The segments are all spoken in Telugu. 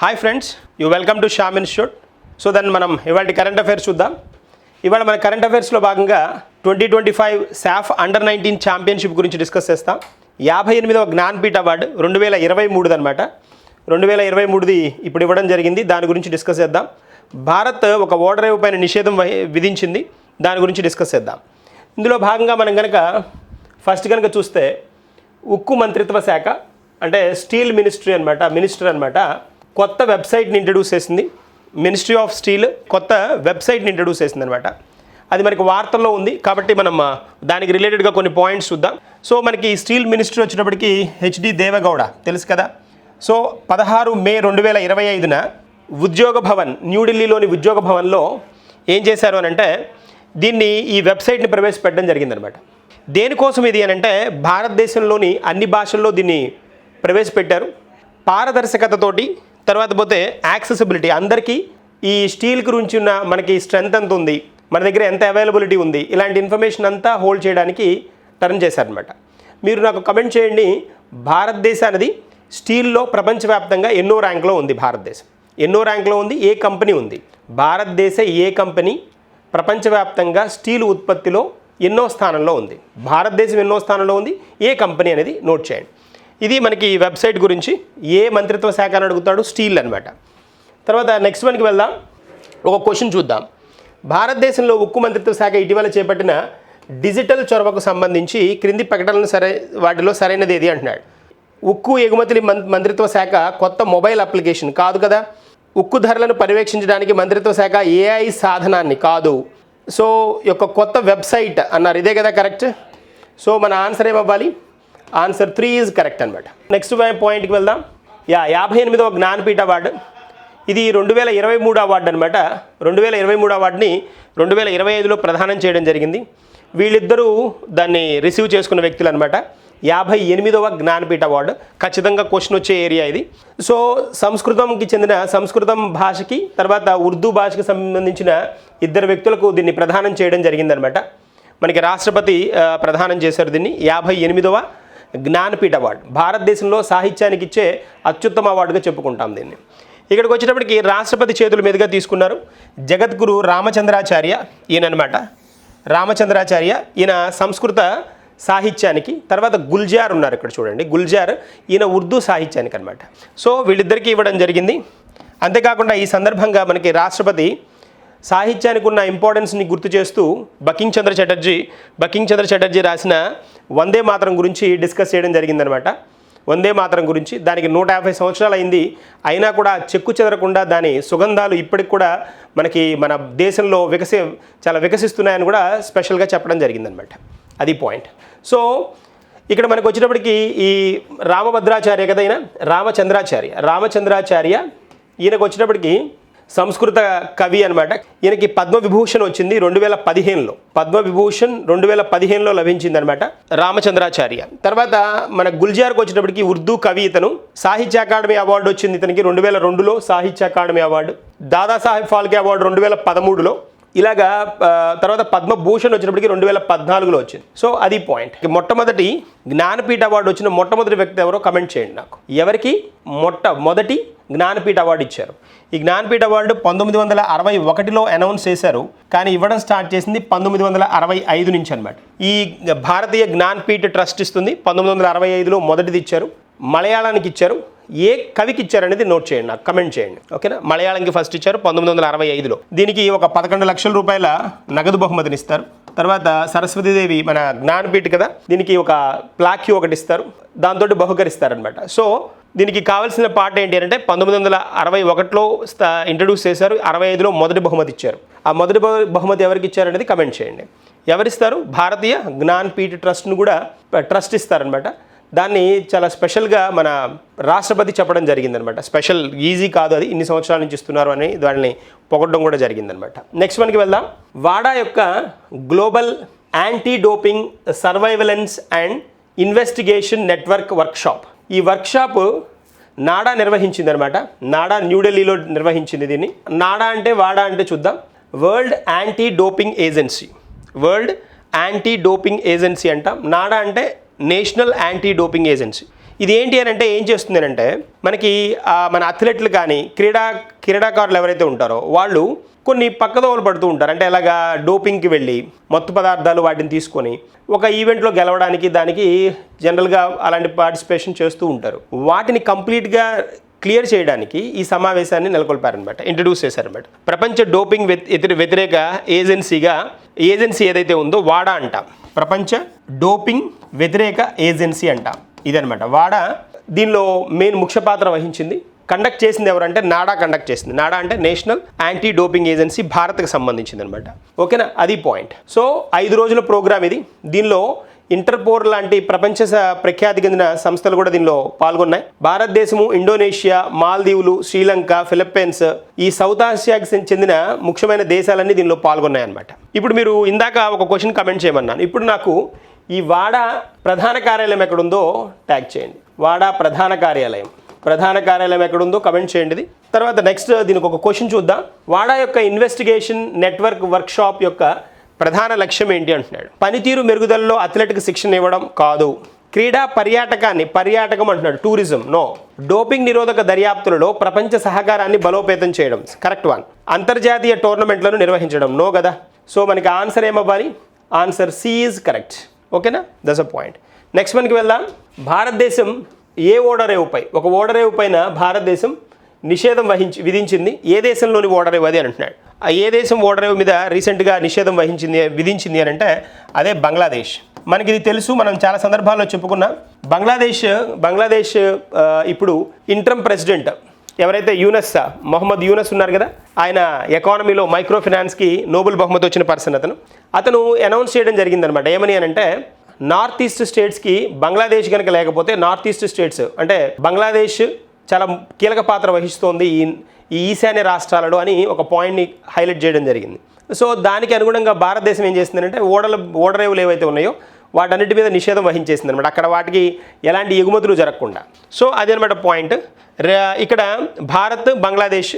Hi friends you welcome to Sham institute so దాన్ని మనం ఇవాళ కరెంట్ అఫైర్స్ చూద్దాం. ఇవాళ మన కరెంట్ అఫైర్స్లో భాగంగా twenty twenty five SAFF under nineteen championship గురించి డిస్కస్ చేస్తాం. యాభై ఎనిమిదవ జ్ఞాన్పీఠ అవార్డు రెండు వేల ఇరవై మూడుది అనమాట రెండు వేల ఇరవై మూడుది ఇప్పుడు ఇవ్వడం జరిగింది. దాని గురించి డిస్కస్ చేద్దాం. భారత్ ఒక ఓడరేవు పైన నిషేధం విధించింది. దాని గురించి డిస్కస్ చేద్దాం. ఇందులో భాగంగా మనం కనుక ఫస్ట్ కనుక చూస్తే ఉక్కు మంత్రిత్వ శాఖ అంటే స్టీల్ మినిస్ట్రీ అనమాట మినిస్టర్ అనమాట కొత్త వెబ్సైట్ని ఇంట్రడ్యూస్ చేసింది. మినిస్ట్రీ ఆఫ్ స్టీల్ కొత్త వెబ్సైట్ని ఇంట్రడ్యూస్ చేసింది అనమాట అది మనకి వార్తల్లో ఉంది. కాబట్టి మనం దానికి రిలేటెడ్గా కొన్ని పాయింట్స్ చూద్దాం. సో మనకి స్టీల్ మినిస్ట్రీ వచ్చినప్పటికీ హెచ్డి దేవగౌడ తెలుసు కదా? సో పదహారు మే రెండు వేల ఇరవై ఐదున ఉద్యోగ భవన్ న్యూఢిల్లీలోని ఉద్యోగ భవన్లో ఏం చేశారు అని అంటే దీన్ని ఈ వెబ్సైట్ని ప్రవేశపెట్టడం జరిగిందనమాట. దేనికోసం ఇది అని అంటే భారతదేశంలోని అన్ని భాషల్లో దీన్ని ప్రవేశపెట్టారు. పారదర్శకతతోటి తర్వాత పోతే యాక్సెసిబిలిటీ అందరికీ ఈ స్టీల్ గురించి ఉన్న మనకి స్ట్రెంత్ ఎంత ఉంది మన దగ్గర ఎంత అవైలబిలిటీ ఉంది ఇలాంటి ఇన్ఫర్మేషన్ అంతా హోల్డ్ చేయడానికి టర్న్ చేశారనమాట మీరు నాకు కమెంట్ చేయండి భారతదేశం అనేది స్టీల్లో ప్రపంచవ్యాప్తంగా ఎన్నో ర్యాంక్లో ఉంది భారతదేశం. ఎన్నో ర్యాంక్లో ఉంది ఏ కంపెనీ ఉంది? భారతదేశ ఏ కంపెనీ ప్రపంచవ్యాప్తంగా స్టీల్ ఉత్పత్తిలో ఎన్నో స్థానంలో ఉంది? భారతదేశం ఎన్నో స్థానంలో ఉంది? ఏ కంపెనీ అనేది నోట్ చేయండి. ఇది మనకి వెబ్సైట్ గురించి. ఏ మంత్రిత్వ శాఖ అని అడుగుతాడు స్టీల్ అనమాట తర్వాత నెక్స్ట్ వన్కి వెళ్దాం. ఒక క్వశ్చన్ చూద్దాం. భారతదేశంలో ఉక్కు మంత్రిత్వ శాఖ ఇటీవల చేపట్టిన డిజిటల్ చొరవకు సంబంధించి క్రింది ప్రకటనలు సరే వాటిలో సరైనది ఏది అంటున్నాడు. ఉక్కు ఎగుమతుల మం- మంత్రిత్వ శాఖ కొత్త మొబైల్ అప్లికేషన్ కాదు కదా? ఉక్కు ధరలను పర్యవేక్షించడానికి మంత్రిత్వ శాఖ ఏఐ సాధనాన్ని కాదు. సో యొక్క కొత్త వెబ్సైట్ అన్నారు. ఇదే కదా కరెక్ట్? సో మన ఆన్సర్ ఏమవ్వాలి? ఆన్సర్ త్రీ ఈజ్ కరెక్ట్ అనమాట నెక్స్ట్ పాయింట్కి వెళ్దాం. యా యాభై ఎనిమిదవ జ్ఞానపీఠ అవార్డు. ఇది రెండు వేల ఇరవై మూడు అవార్డు అనమాట రెండు వేల ఇరవై మూడు అవార్డుని రెండు వేల ఇరవై ఐదులో ప్రదానం చేయడం జరిగింది. వీళ్ళిద్దరూ దాన్ని రిసీవ్ చేసుకున్న వ్యక్తులు అనమాట యాభై ఎనిమిదవ జ్ఞానపీఠ అవార్డు. ఖచ్చితంగా క్వశ్చన్ వచ్చే ఏరియా ఇది. సో సంస్కృతంకి చెందిన సంస్కృతం భాషకి తర్వాత ఉర్దూ భాషకి సంబంధించిన ఇద్దరు వ్యక్తులకు దీన్ని ప్రదానం చేయడం జరిగిందనమాట మనకి రాష్ట్రపతి ప్రధానం ప్రదానం చేశారు దీన్ని. యాభై ఎనిమిదవ జ్ఞానపీఠ అవార్డు. భారతదేశంలో సాహిత్యానికి ఇచ్చే అత్యుత్తమ అవార్డుగా చెప్పుకుంటాం దీన్ని. ఇక్కడికి వచ్చేటప్పటికి రాష్ట్రపతి చేతుల మీదుగా తీసుకున్నారు జగద్గురు రామచంద్రాచార్య ఈయననమాట రామచంద్రాచార్య ఈయన సంస్కృత సాహిత్యానికి తర్వాత గుల్జార్ ఉన్నారు ఇక్కడ చూడండి. గుల్జార్ ఈయన ఉర్దూ సాహిత్యానికి అనమాట సో వీళ్ళిద్దరికీ ఇవ్వడం జరిగింది. అంతేకాకుండా ఈ సందర్భంగా మనకి రాష్ట్రపతి సాహిత్యానికి ఉన్న ఇంపార్టెన్స్ని గుర్తు చేస్తూ బకింగ్ చంద్ర చటర్జీ బకింగ్ చంద్ర చటర్జీ రాసిన వందే మాతరం గురించి డిస్కస్ చేయడం జరిగిందనమాట వందే మాతరం గురించి దానికి నూట యాభై సంవత్సరాలు అయింది. అయినా కూడా చెక్కు చెదరకుండా దాని సుగంధాలు ఇప్పటికి కూడా మనకి మన దేశంలో వికసి చాలా వికసిస్తున్నాయని కూడా స్పెషల్గా చెప్పడం జరిగిందనమాట అది పాయింట్ సో ఇక్కడ మనకు వచ్చేటప్పటికి ఈ రామభద్రాచార్య కదా ఈయన రామచంద్రాచార్య రామచంద్రాచార్య ఈయనకు వచ్చేటప్పటికి సంస్కృత కవి అనమాట ఈయనకి పద్మవిభూషణ్ వచ్చింది రెండు వేల పదిహేనులో పద్మవిభూషణ్ రెండు వేల పదిహేనులో లభించింది అనమాట రామచంద్రాచార్య. తర్వాత మన గుల్జార్కి వచ్చేటప్పటికి ఉర్దూ కవి ఇతను. సాహిత్య అకాడమీ అవార్డు వచ్చింది ఇతనికి రెండు వేల రెండులో Sahitya academy award. Dadasaheb Phalke award రెండు వేల పదమూడులో. ఇలాగా తర్వాత పద్మభూషణ్ వచ్చినప్పటికీ రెండు వేల పద్నాలుగులో వచ్చింది. సో అది పాయింట్ మొట్టమొదటి జ్ఞానపీఠ అవార్డు వచ్చిన మొట్టమొదటి వ్యక్తి ఎవరో కమెంట్ చేయండి నాకు. ఎవరికి? మొట్ట మొదటి జ్ఞానపీఠ అవార్డు ఇచ్చారు. ఈ జ్ఞానపీఠ అవార్డు పంతొమ్మిది వందల అరవై ఒకటిలో అనౌన్స్ చేశారు. కానీ ఇవ్వడం స్టార్ట్ చేసింది పంతొమ్మిది వందల అరవై ఐదు నుంచి అనమాట ఈ భారతీయ జ్ఞానపీఠ ట్రస్ట్ ఇస్తుంది. పంతొమ్మిది వందల అరవై ఐదులో మొదటిది ఇచ్చారు. మలయాళానికి ఇచ్చారు. ఏ కవికి ఇచ్చారనేది నోట్ చేయండి నాకు కమెంట్ చేయండి. ఓకేనా మలయాళంకి ఫస్ట్ ఇచ్చారు పంతొమ్మిది వందల అరవై ఐదులో. దీనికి ఒక పదకొండు లక్షల రూపాయల నగదు బహుమతిని ఇస్తారు. తర్వాత సరస్వతీదేవి మన జ్ఞానపీఠ కదా దీనికి ఒక ప్లాక్యూ ఒకటి ఇస్తారు. దాంతో బహుకరిస్తారనమాట సో దీనికి కావాల్సిన పాట ఏంటి అంటే పంతొమ్మిది వందల అరవై ఒకటిలో ఇంట్రడ్యూస్ చేశారు అరవై ఐదులో మొదటి బహుమతి ఇచ్చారు. ఆ మొదటి బహుమతి ఎవరికి ఇచ్చారనేది కమెంట్ చేయండి. ఎవరిస్తారు? భారతీయ జ్ఞాన్పీఠ్ ట్రస్ట్ను కూడా ట్రస్ట్ ఇస్తారనమాట దాన్ని చాలా స్పెషల్గా మన రాష్ట్రపతి చెప్పడం జరిగిందనమాట. స్పెషల్ ఈజీ కాదు అది. ఇన్ని సంవత్సరాల నుంచి ఇస్తున్నారు అని దాన్ని పొగడడం కూడా జరిగిందనమాట. నెక్స్ట్ మనకి వెళ్దాం. వాడా యొక్క global anti doping surveillance and investigation network workshop. ఈ వర్క్షాప్ నాడా నిర్వహించింది అనమాట నాడా న్యూఢిల్లీలో నిర్వహించింది దీన్ని. నాడా అంటే వాడా అంటే చూద్దాం. World anti doping agency. World anti doping agency అంటాం. నాడా అంటే నేషనల్ యాంటీ డోపింగ్ ఏజెన్సీ. ఇది ఏంటి అని అంటే ఏం చేస్తుంది అని అంటే మనకి మన అథ్లెట్లు కానీ క్రీడా క్రీడాకారులు ఎవరైతే ఉంటారో వాళ్ళు కొన్ని పక్కదోవలు పడుతూ ఉంటారు. అంటే ఎలాగా డోపింగ్కి వెళ్ళి మత్తు పదార్థాలు వాటిని తీసుకొని ఒక ఈవెంట్లో గెలవడానికి దానికి జనరల్గా అలాంటి పార్టిసిపేషన్ చేస్తూ ఉంటారు. వాటిని కంప్లీట్గా క్లియర్ చేయడానికి ఈ సమావేశాన్ని నెలకొల్పారనమాట ఇంట్రడ్యూస్ చేశారనమాట ప్రపంచ డోపింగ్ వ్యతి- వ్యతిరేక ఏజెన్సీగా ఏజెన్సీ ఏదైతే ఉందో వాడా అంట. ప్రపంచ డోపింగ్ వ్యతిరేక ఏజెన్సీ అంట. ఇదనమాట వాడా దీనిలో మెయిన్ ముఖ్య పాత్ర వహించింది. కండక్ట్ చేసింది ఎవరంటే నాడా కండక్ట్ చేసింది. నాడా అంటే నేషనల్ యాంటీ డోపింగ్ ఏజెన్సీ భారత్కి సంబంధించింది అనమాట ఓకేనా? అది పాయింట్. సో ఐదు రోజుల ప్రోగ్రామ్ ఇది. దీనిలో ఇంటర్పోర్ లాంటి ప్రపంచ స- ప్రఖ్యాతి చెందిన సంస్థలు కూడా దీనిలో పాల్గొన్నాయి. భారతదేశము ఇండోనేషియా మాల్దీవులు శ్రీలంక ఫిలిప్పైన్స్ ఈ సౌత్ ఆసియాకి చెందిన ముఖ్యమైన దేశాలన్నీ దీనిలో పాల్గొన్నాయి అనమాట ఇప్పుడు మీరు ఇందాక ఒక క్వశ్చన్ కమెంట్ చేయమన్నాను. ఇప్పుడు నాకు ఈ వాడా ప్రధాన కార్యాలయం ఎక్కడుందో ట్యాగ్ చేయండి. వాడా ప్రధాన కార్యాలయం. ప్రధాన కార్యాలయం ఎక్కడుందో కమెంట్ చేయండి తర్వాత నెక్స్ట్ దీనికి ఒక క్వశ్చన్ చూద్దాం. వాడా యొక్క ఇన్వెస్టిగేషన్ నెట్వర్క్ వర్క్షాప్ యొక్క ప్రధాన లక్ష్యం ఏంటి అంటున్నాడు. పనితీరు మెరుగుదలలో అథ్లెట్కి శిక్షణ ఇవ్వడం కాదు. క్రీడా పర్యాటకాన్ని పర్యాటకం అంటున్నాడు. Tourism no. డోపింగ్ నిరోధక దర్యాప్తులలో ప్రపంచ సహకారాన్ని బలోపేతం చేయడం. Correct one. అంతర్జాతీయ టోర్నమెంట్లను నిర్వహించడం. నో కదా సో మనకి ఆన్సర్ ఏమవ్వాలి? Answer C is correct. ఓకేనా? దస్ అ పాయింట్. నెక్స్ట్ మనకి వెళ్దాం. భారతదేశం ఏ ఓడరేవుపై ఒక ఓడరేవు పైన భారతదేశం నిషేధం వహించి విధించింది. ఏ దేశంలోని ఓడరేవు అది అని అంటున్నాడు. ఆ ఏ దేశం ఓడరేవు మీద రీసెంట్గా నిషేధం వహించింది విధించింది అని అంటే అదే బంగ్లాదేశ్. మనకి ఇది తెలుసు మనం చాలా సందర్భాల్లో చెప్పుకున్నాం. బంగ్లాదేశ్ బంగ్లాదేశ్ ఇప్పుడు ఇంట్రమ్ ప్రెసిడెంట్ ఎవరైతే యూనస్ మొహమ్మద్ యూనస్ ఉన్నారు కదా ఆయన ఎకానమీలో మైక్రో ఫినాన్స్కి నోబెల్ బహుమతి వచ్చిన పర్సన్ అతను. అతను అనౌన్స్ చేయడం జరిగిందనమాట ఏమని అని అంటే నార్త్ ఈస్ట్ స్టేట్స్కి బంగ్లాదేశ్ కనుక లేకపోతే నార్త్ ఈస్ట్ స్టేట్స్ అంటే బంగ్లాదేశ్ చాలా కీలక పాత్ర వహిస్తోంది ఈ ఈ ఈశాన్య రాష్ట్రాలలో అని ఒక పాయింట్ని హైలైట్ చేయడం జరిగింది. సో దానికి అనుగుణంగా భారతదేశం ఏం చేసిందంటే ఓడల ఓడరేవులు ఏవైతే ఉన్నాయో వాటన్నిటి మీద నిషేధం వహించేసింది అనమాట అక్కడ వాటికి ఎలాంటి ఎగుమతులు జరగకుండా. సో అదనమాట అనమాట పాయింట్ ఇక్కడ భారత్ బంగ్లాదేశ్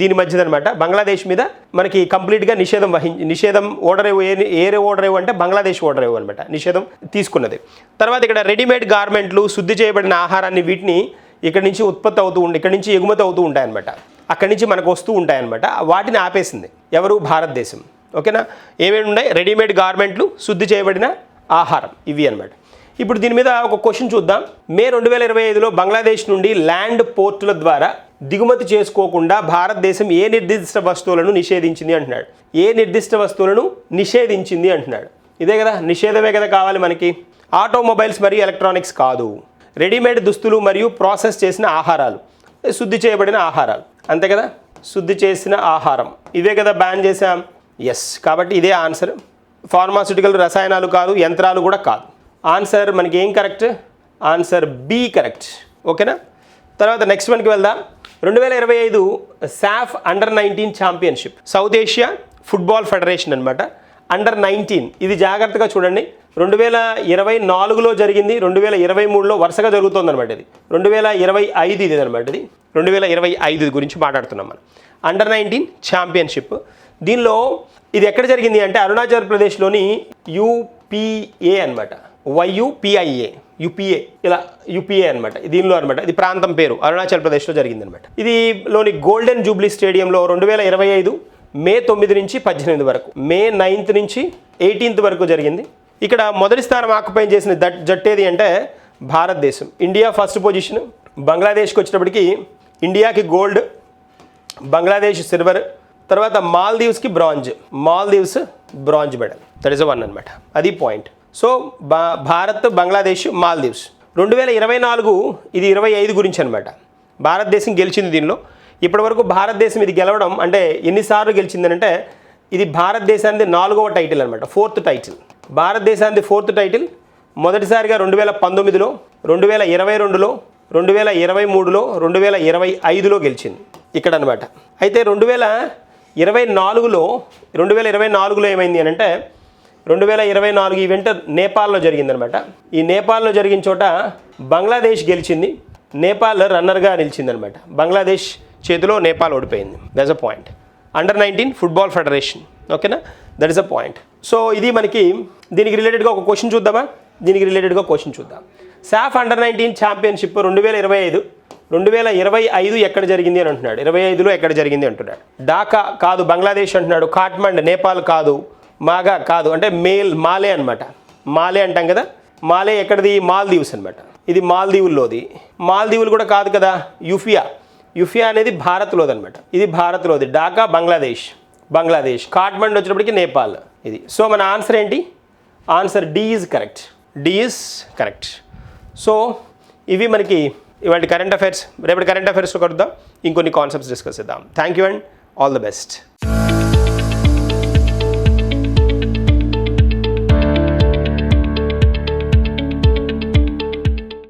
దీని మధ్యదనమాట బంగ్లాదేశ్ మీద మనకి కంప్లీట్గా నిషేధం వహించి నిషేధం ఓడరేవు ఏ ఏ ఓడరేవు అంటే బంగ్లాదేశ్ ఓడరేవు అనమాట నిషేధం తీసుకున్నది. తర్వాత ఇక్కడ రెడీమేడ్ గార్మెంట్లు శుద్ధి చేయబడిన ఆహారాన్ని వీటిని ఇక్కడ నుంచి ఉత్పత్తి అవుతూ ఉండి ఇక్కడ నుంచి ఎగుమతి అవుతూ ఉంటాయన్నమాట. అక్కడి నుంచి మనకు వస్తూ ఉంటాయన్నమాట. వాటిని ఆపేసింది. ఎవరు? భారతదేశం. ఓకేనా? ఏమేమి ఉన్నాయి? రెడీమేడ్ గార్మెంట్లు శుద్ధి చేయబడిన ఆహారం. ఇవి అన్నమాట. ఇప్పుడు దీని మీద ఒక క్వశ్చన్ చూద్దాం. మే రెండు వేల ఇరవై ఐదులో బంగ్లాదేశ్ నుండి ల్యాండ్ పోర్టుల ద్వారా దిగుమతి చేసుకోకుండా భారతదేశం ఏ నిర్దిష్ట వస్తువులను నిషేధించింది అంటున్నాడు. ఏ నిర్దిష్ట వస్తువులను నిషేధించింది అంటున్నాడు. ఇదే కదా? నిషేధమే కదా కావాలి మనకి. ఆటోమొబైల్స్ మరియు ఎలక్ట్రానిక్స్ కాదు. రెడీమేడ్ దుస్తులు మరియు ప్రాసెస్ చేసిన ఆహారాలు. శుద్ధి చేయబడిన ఆహారాలు. అంతే కదా? శుద్ధి చేసిన ఆహారం. ఇవే కదా బ్యాన్ చేసాం ఎస్ కాబట్టి ఇదే ఆన్సర్ ఫార్మాస్యూటికల్ రసాయనాలు కాదు యంత్రాలు కూడా కాదు. ఆన్సర్ మనకి ఏం కరెక్ట్ ఆన్సర్ బి కరెక్ట్ ఓకేనా తర్వాత నెక్స్ట్ వన్కి వెళ్దాం. రెండు వేల ఇరవై ఐదు SAFF under nineteen championship south Asia football federation అనమాట అండర్ నైన్టీన్ ఇది జాగ్రత్తగా చూడండి. రెండు వేల ఇరవై నాలుగులో జరిగింది. రెండు వేల ఇరవై మూడులో వరుసగా జరుగుతుంది అనమాట ఇది. రెండు వేల ఇరవై ఐదు ఇది అనమాట ఇది. రెండు వేల ఇరవై ఐదు గురించి మాట్లాడుతున్నాం మనం. అండర్ నైన్టీన్ ఛాంపియన్షిప్ దీనిలో ఇది ఎక్కడ జరిగింది అంటే అరుణాచల్ ప్రదేశ్లోని యూపీఏ అనమాట వైయుపిఐఏ యుపిఏ ఇలా యుపిఏ అనమాట దీనిలో అనమాట ఇది ప్రాంతం పేరు. అరుణాచల్ ప్రదేశ్లో జరిగింది అనమాట ఇది లోని గోల్డెన్ జూబ్లీ స్టేడియంలో రెండు వేల ఇరవై ఐదు మే తొమ్మిది నుంచి పద్దెనిమిది వరకు. మే నైన్త్ నుంచి ఎయిటీన్త్ వరకు జరిగింది. ఇక్కడ మొదటి స్థానం ఆక్యుపై చేసిన దట్ జట్టేది అంటే భారతదేశం. India first position. బంగ్లాదేశ్కి వచ్చేటప్పటికి ఇండియాకి గోల్డ్ బంగ్లాదేశ్ సిల్వర్ తర్వాత మాల్దీవ్స్కి bronze. Maldives bronze medal. That is one అనమాట అది పాయింట్. సో బా భారత్ బంగ్లాదేశ్ మాల్దీవ్స్. రెండు వేల ఇరవై నాలుగు ఇది ఇరవై ఐదు గురించి అనమాట భారతదేశం గెలిచింది దీనిలో. ఇప్పటివరకు భారతదేశం ఇది గెలవడం అంటే ఎన్నిసార్లు గెలిచిందనంటే ఇది భారతదేశానికి నాలుగవ టైటిల్ అనమాట ఫోర్త్ టైటిల్ భారతదేశానికి ఫోర్త్ టైటిల్ మొదటిసారిగా రెండు వేల పంతొమ్మిదిలో రెండు వేల ఇరవై రెండులో రెండు వేల ఇరవై మూడులో రెండు వేల ఇరవై ఐదులో గెలిచింది ఇక్కడ అనమాట అయితే రెండు వేల ఇరవై నాలుగులో రెండు వేల ఇరవై నాలుగులో ఏమైంది అని అంటే రెండు వేల ఇరవై నాలుగు ఈవెంట్ నేపాల్లో జరిగిందనమాట ఈ నేపాల్లో జరిగిన చోట బంగ్లాదేశ్ గెలిచింది నేపాల్ రన్నర్గా నిలిచిందనమాట బంగ్లాదేశ్ చేతిలో నేపాల్ ఓడిపోయింది. That's a point under nineteen football federation ఓకేనా that is a point so ఇది మనకి దీనికి రిలేటెడ్గా ఒక క్వశ్చన్ చూద్దామా? దీనికి రిలేటెడ్గా క్వశ్చన్ చూద్దాం. సాఫ్ అండర్ నైన్టీన్ ఛాంపియన్షిప్ రెండు వేల ఇరవై ఐదు రెండు వేల ఇరవై ఐదు ఎక్కడ జరిగింది అని అంటున్నాడు. ఇరవై ఐదులో ఎక్కడ జరిగింది అంటున్నాడు. ఢాకా కాదు బంగ్లాదేశ్ అంటున్నాడు. కాట్మండ్ నేపాల్ కాదు మాగా కాదు. అంటే మేల్ మాలే అనమాట మాలే అంటాం కదా? మాలే ఎక్కడిది? మాల్దీవ్స్ అనమాట ఇది మాల్దీవుల్లోది. మాల్దీవులు కూడా కాదు కదా? యూఫియా యుఫియా అనేది భారత్లోది అనమాట ఇది భారత్లోది. ఢాకా బంగ్లాదేశ్. బంగ్లాదేశ్. కాట్మండ్ వచ్చినప్పటికి నేపాల్ ఇది. సో మన ఆన్సర్ ఏంటి? Answer D is correct. D is correct. So ఇవి మనకి ఇవాళ కరెంట్ అఫైర్స్. రేపటి కరెంట్ అఫైర్స్లో కలుద్దాం. ఇంకొన్ని కాన్సెప్ట్స్ డిస్కస్ చేద్దాం. Thank you and all the best.